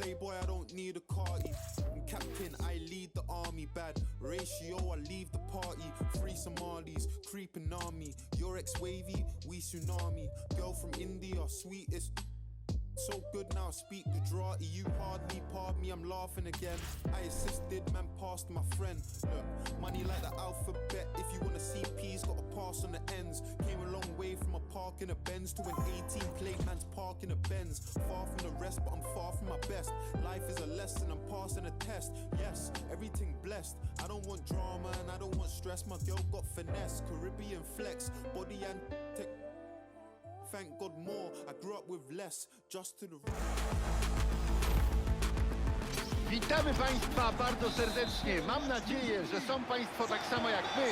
playboy, I don't need a carty. I'm captain, I lead the army. Bad ratio, I leave the party. Free Somalis, creeping army. Your ex wavy, we tsunami. Girl from India, sweetest. So good now, I speak Gujarati. You hardly pardon me, I'm laughing again. I assisted, man, passed my friend. Look, money like the alphabet. If you wanna see P's, gotta pass on the ends. Came a long way from a park in a Benz to an 18 plate man's park in a Benz. Far from the rest, but I'm far from my best. Life is a lesson, I'm passing a test. Yes, everything blessed. I don't want drama and I don't want stress. My girl got finesse, Caribbean flex, body and tech. Thank God more. I grew up with less, just to the Witamy Państwa bardzo serdecznie. Mam nadzieję, że są Państwo tak samo jak my,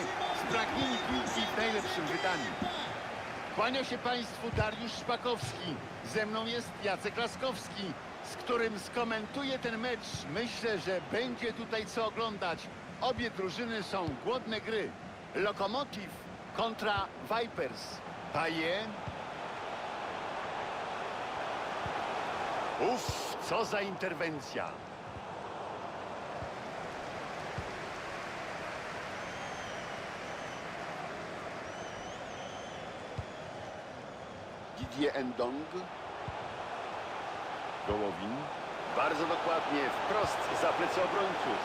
spragnieni piłki w najlepszym wydaniu. Kłania się Państwu Dariusz Szpakowski. Ze mną jest Jacek Laskowski, z którym skomentuję ten mecz. Myślę, że będzie tutaj co oglądać. Obie drużyny są głodne gry. Lokomotiv kontra Vipers. Paje. Uff, co za interwencja. Didier Endong. Gołowin. Bardzo dokładnie, wprost za plecy obrońców.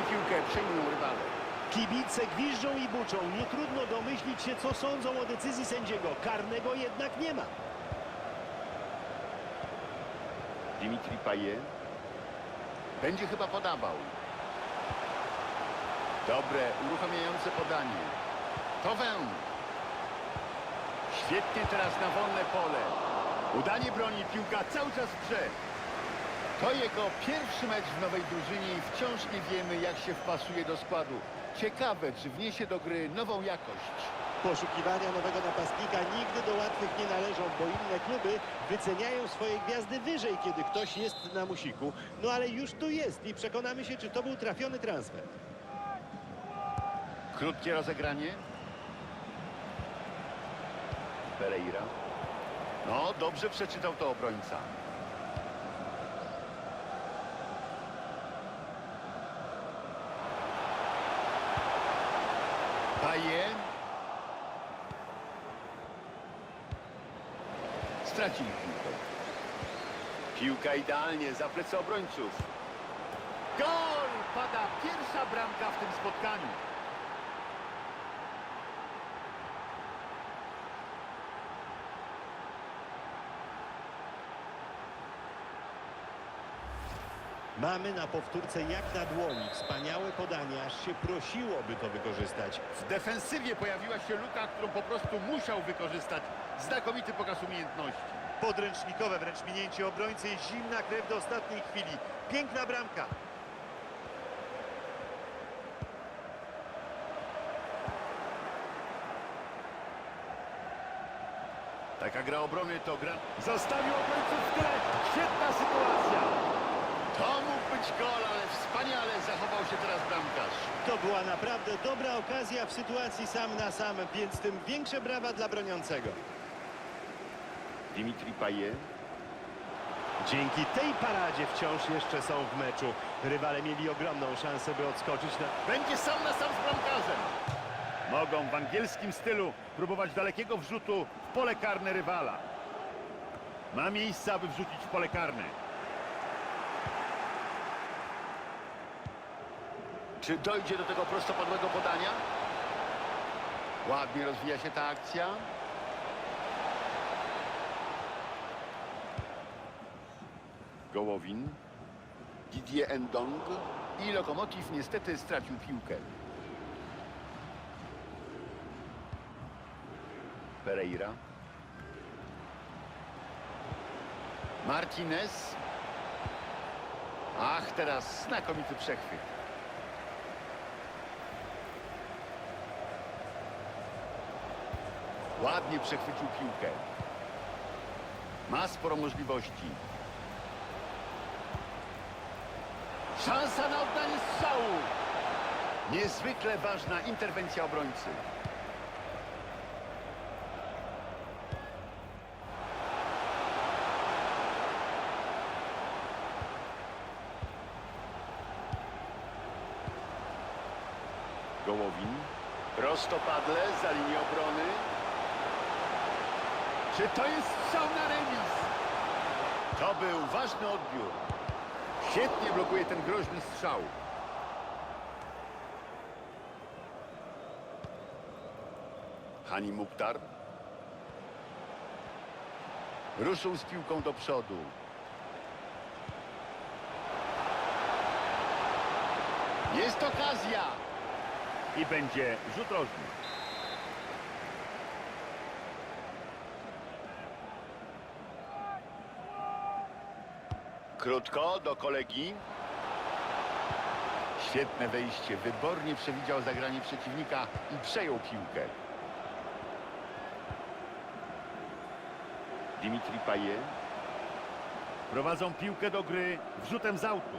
I piłkę przejmują rywale. Kibice gwiżdżą i buczą. Nie trudno domyślić się, co sądzą o decyzji sędziego. Karnego jednak nie ma. Dimitri Payet. Będzie chyba podawał. Dobre, uruchamiające podanie. Towen. Świetnie teraz na wolne pole. Udanie broni, piłka cały czas w grze. To jego pierwszy mecz w nowej drużynie i wciąż nie wiemy, jak się wpasuje do składu. Ciekawe, czy wniesie do gry nową jakość. Poszukiwania nowego napastnika nigdy do łatwych nie należą, bo inne kluby wyceniają swoje gwiazdy wyżej, kiedy ktoś jest na musiku. No ale już tu jest i przekonamy się, czy to był trafiony transfer. Krótkie rozegranie. Pereira. No, dobrze przeczytał to obrońca. Paje. Stracili piłkę. Piłka idealnie za plecy obrońców. Gol! Pada pierwsza bramka w tym spotkaniu. Mamy na powtórce jak na dłoni. Wspaniałe podanie, aż się prosiło, by to wykorzystać. W defensywie pojawiła się luka, którą po prostu musiał wykorzystać. Znakomity pokaz umiejętności. Podręcznikowe wręcz minięcie obrońcy i zimna krew do ostatniej chwili. Piękna bramka. Taka gra obrony to gra... Zostawił obrońców w tyle. Świetna sytuacja. Gol, ale wspaniale zachował się teraz bramkarz. To była naprawdę dobra okazja w sytuacji sam na sam, więc tym większe brawa dla broniącego. Dimitri Payet. Dzięki tej paradzie wciąż jeszcze są w meczu. Rywale mieli ogromną szansę, by odskoczyć na... Będzie sam na sam z bramkarzem. Mogą w angielskim stylu próbować dalekiego wrzutu w pole karne rywala. Ma miejsce, aby wrzucić w pole karne. Czy dojdzie do tego prostopadłego podania? Ładnie rozwija się ta akcja. Gołowin. Didier Endong. I Lokomotiv niestety stracił piłkę. Pereira. Martinez. Ach, teraz znakomity przechwyt. Ładnie przechwycił piłkę. Ma sporo możliwości. Szansa na oddanie strzału. Niezwykle ważna interwencja obrońcy. Gołowin. Prostopadle za linię obrony. Czy to jest strzał na remis? To był ważny odbiór. Świetnie blokuje ten groźny strzał. Hani Mukhtar. Ruszył z piłką do przodu. Jest okazja. I będzie rzut rożny. Krótko do kolegi. Świetne wejście. Wybornie przewidział zagranie przeciwnika i przejął piłkę. Dimitri Payet. Prowadzą piłkę do gry wrzutem z autu.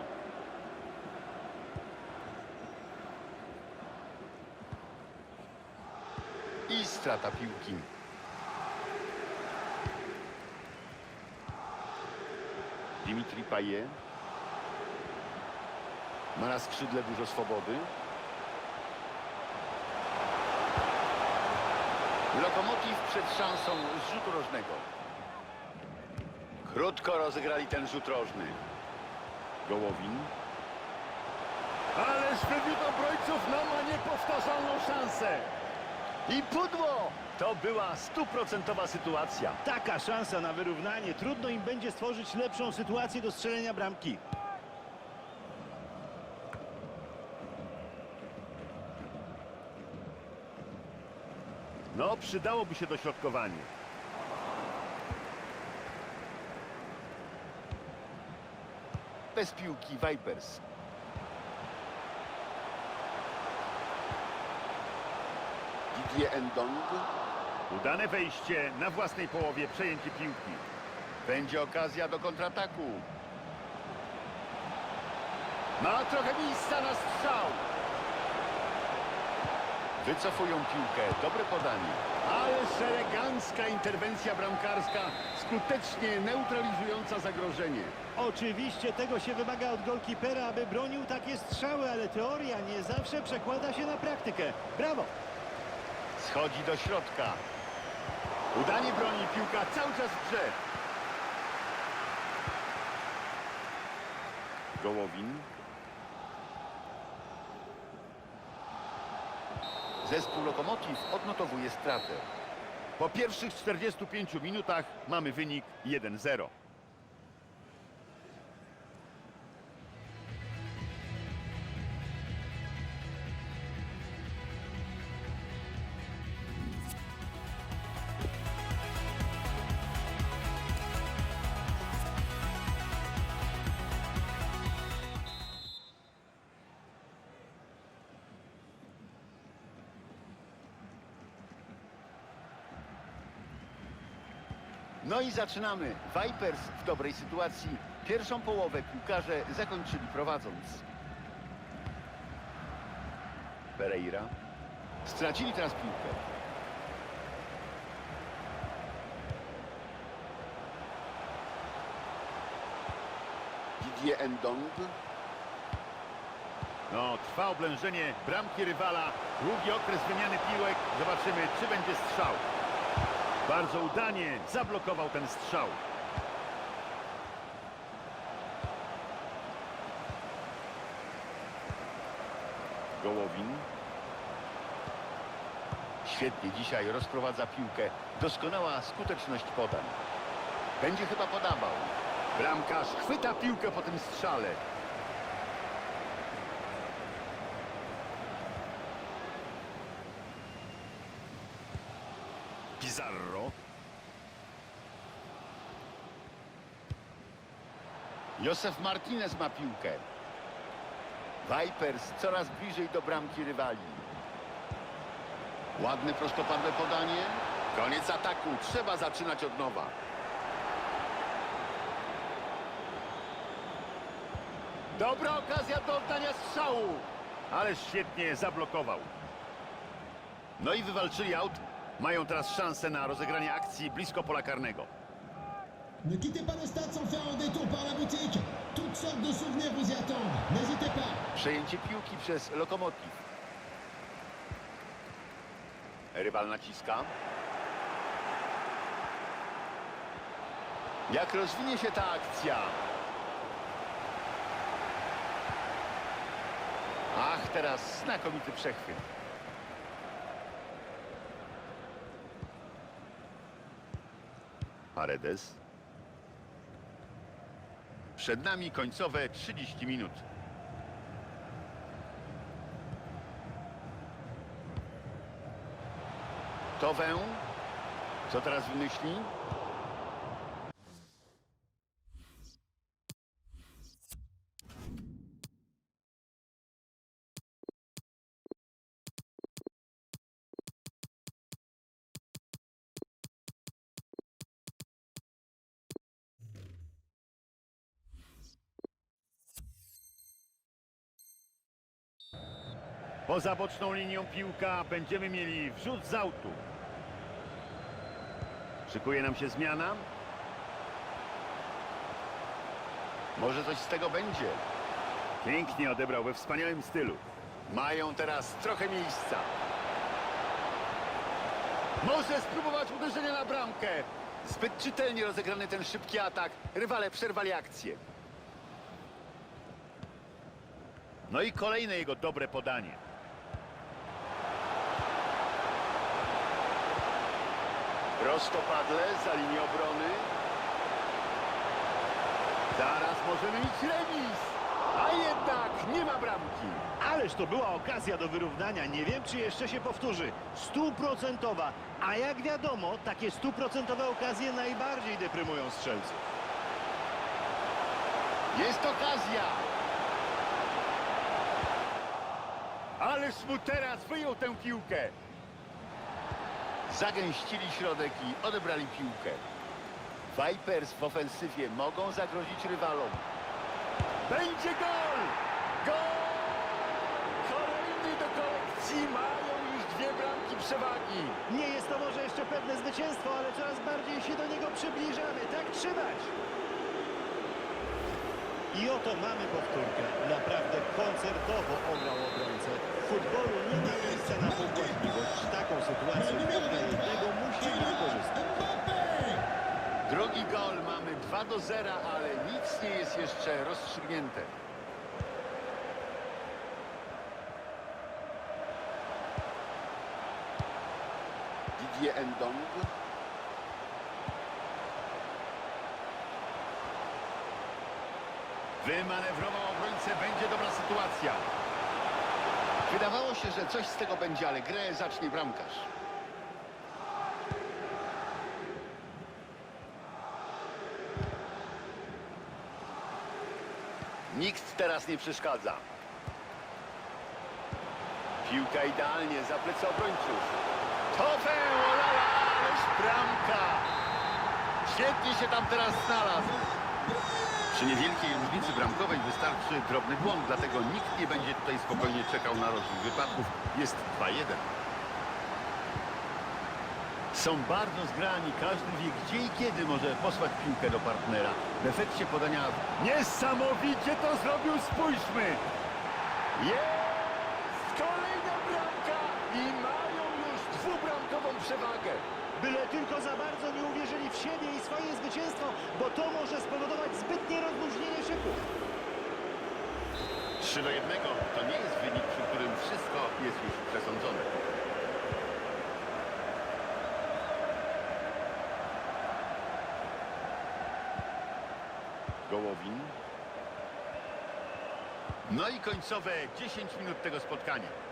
I strata piłki. Dimitri Payet. Ma na skrzydle dużo swobody. Lokomotiv przed szansą z rzutu rożnego. Krótko rozegrali ten rzut rożny. Gołowin. Ależ wybiód obrońców no ma niepowtarzalną szansę. I pudło! To była stuprocentowa sytuacja. Taka szansa na wyrównanie. Trudno im będzie stworzyć lepszą sytuację do strzelenia bramki. No, przydałoby się dośrodkowanie. Bez piłki Vipers. Didier Ndong. Udane wejście na własnej połowie, przejęcie piłki. Będzie okazja do kontrataku. Ma trochę miejsca na strzał. Wycofują piłkę. Dobre podanie. Ależ elegancka interwencja bramkarska, skutecznie neutralizująca zagrożenie. Oczywiście tego się wymaga od golkipera, aby bronił takie strzały, ale teoria nie zawsze przekłada się na praktykę. Brawo! Schodzi do środka. Udanie broni, piłka cały czas w grze. Gołowin. Zespół Lokomotiv odnotowuje stratę. Po pierwszych 45 minutach mamy wynik 1-0. No i zaczynamy. Vipers w dobrej sytuacji. Pierwszą połowę piłkarze zakończyli prowadząc. Pereira. Stracili teraz piłkę. Didier Ndong. No, trwa oblężenie bramki rywala. Długi okres wymiany piłek. Zobaczymy, czy będzie strzał. Bardzo udanie zablokował ten strzał. Gołowin. Świetnie dzisiaj rozprowadza piłkę. Doskonała skuteczność podań. Będzie chyba podawał. Bramkarz chwyta piłkę po tym strzale. Josef Martinez ma piłkę. Vipers coraz bliżej do bramki rywali. Ładne prostopadłe podanie. Koniec ataku. Trzeba zaczynać od nowa. Dobra okazja do oddania strzału. Ale świetnie zablokował. No i wywalczyli aut. Mają teraz szansę na rozegranie akcji blisko pola karnego. Ne quittez pas le stade sans faire un détour par la boutique. Toutes sortes de souvenirs vous y attendent. N'hésitez pas. Przejęcie piłki przez Lokomotiv. Rywal naciska. Jak rozwinie się ta akcja? Ach, teraz znakomity przechwyt. Paredes. Przed nami końcowe 30 minut. Towę. Co teraz wymyśli? Poza boczną linią piłka będziemy mieli wrzut z autu. Szykuje nam się zmiana. Może coś z tego będzie. Pięknie odebrał we wspaniałym stylu. Mają teraz trochę miejsca. Może spróbować uderzenia na bramkę. Zbyt czytelnie rozegrany ten szybki atak. Rywale przerwali akcję. No i kolejne jego dobre podanie. Prostopadle za linię obrony. Zaraz możemy mieć remis. A jednak nie ma bramki. Ależ to była okazja do wyrównania. Nie wiem, czy jeszcze się powtórzy. Stuprocentowa. A jak wiadomo, takie stuprocentowe okazje najbardziej deprymują strzelców. Jest okazja. Ależ mu teraz wyjął tę piłkę. Zagęścili środek i odebrali piłkę. Vipers w ofensywie mogą zagrozić rywalom. Będzie gol! Gol! Kolejny do kolekcji. Mają już dwie bramki przewagi. Nie jest to może jeszcze pewne zwycięstwo, ale coraz bardziej się do niego przybliżamy. Tak trzymać! I oto mamy powtórkę. Naprawdę koncertowo ograł obrońcę. W futbolu nie ma miejsca na pobłażliwość. Taką sytuację na jednego musimy wykorzystać. Drugi gol mamy 2 do 0, ale nic nie jest jeszcze rozstrzygnięte. Didier Endong. Wymanewrował obrońcę, będzie dobra sytuacja. Wydawało się, że coś z tego będzie, ale grę zacznie bramkarz. Nikt teraz nie przeszkadza. Piłka idealnie za plecy obrońców. Tofę, olala, ależ bramka. Świetnie się tam teraz znalazł. Przy niewielkiej różnicy bramkowej wystarczy drobny błąd, dlatego nikt nie będzie tutaj spokojnie czekał na rozwój wypadków. Jest 2-1. Są bardzo zgrani, każdy wie gdzie i kiedy może posłać piłkę do partnera. W efekcie podania niesamowicie to zrobił, spójrzmy! Jest kolejna bramka i mają już dwubramkową przewagę. Byle tylko za bardzo nie uwierzyli w siebie i swoje zwycięstwo, bo to może spowodować zbytnie rozluźnienie szyku. 3 do 1 to nie jest wynik, przy którym wszystko jest już przesądzone. Gołowin. No i końcowe 10 minut tego spotkania.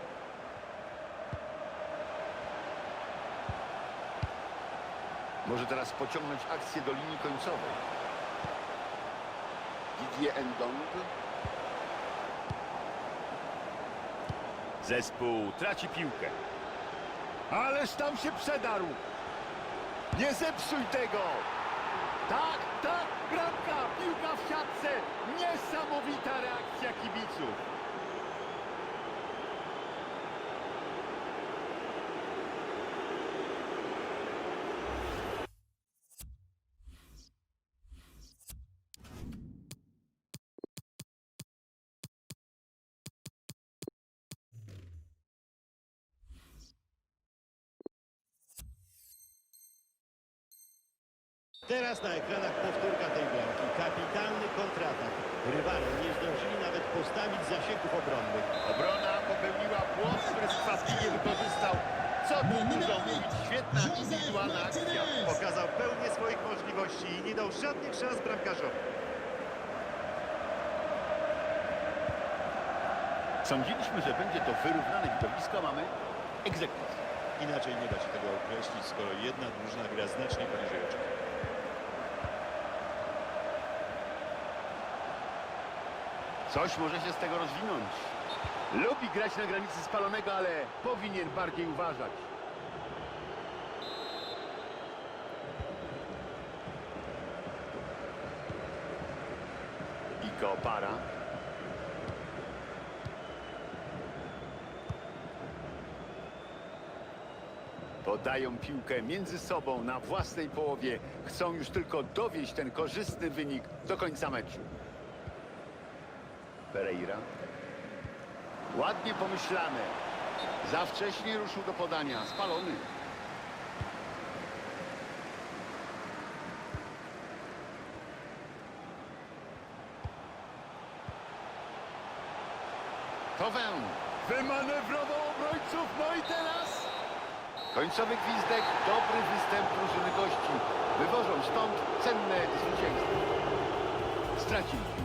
Może teraz pociągnąć akcję do linii końcowej. Didier Endong. Zespół traci piłkę. Ależ tam się przedarł. Nie zepsuj tego. Tak, tak, bramka, piłka w siatce. Niesamowita reakcja kibiców. Teraz na ekranach powtórka tej bramki. Kapitalny kontratak. Rywale nie zdążyli nawet postawić zasieków obronnych. Obrona popełniła błąd, który skwapliwie wykorzystał. Co tu dużo mówić, świetna indywidualna akcja. Pokazał pełnię swoich możliwości i nie dał żadnych szans bramkarzowi. Sądziliśmy, że będzie to wyrównane widowisko, mamy egzekucję. Inaczej nie da się tego określić, skoro jedna drużyna gra znacznie poniżej oczekiwań. Coś może się z tego rozwinąć. Lubi grać na granicy spalonego, ale powinien bardziej uważać. Iko para. Podają piłkę między sobą na własnej połowie. Chcą już tylko dowieść ten korzystny wynik do końca meczu. Pereira. Ładnie pomyślane. Za wcześnie ruszył do podania. Spalony. Towę. Wymanewrował obrońców. No i teraz... Końcowy gwizdek. Dobry występ drużyny gości. Wywożą stąd cenne zwycięstwo. Stracili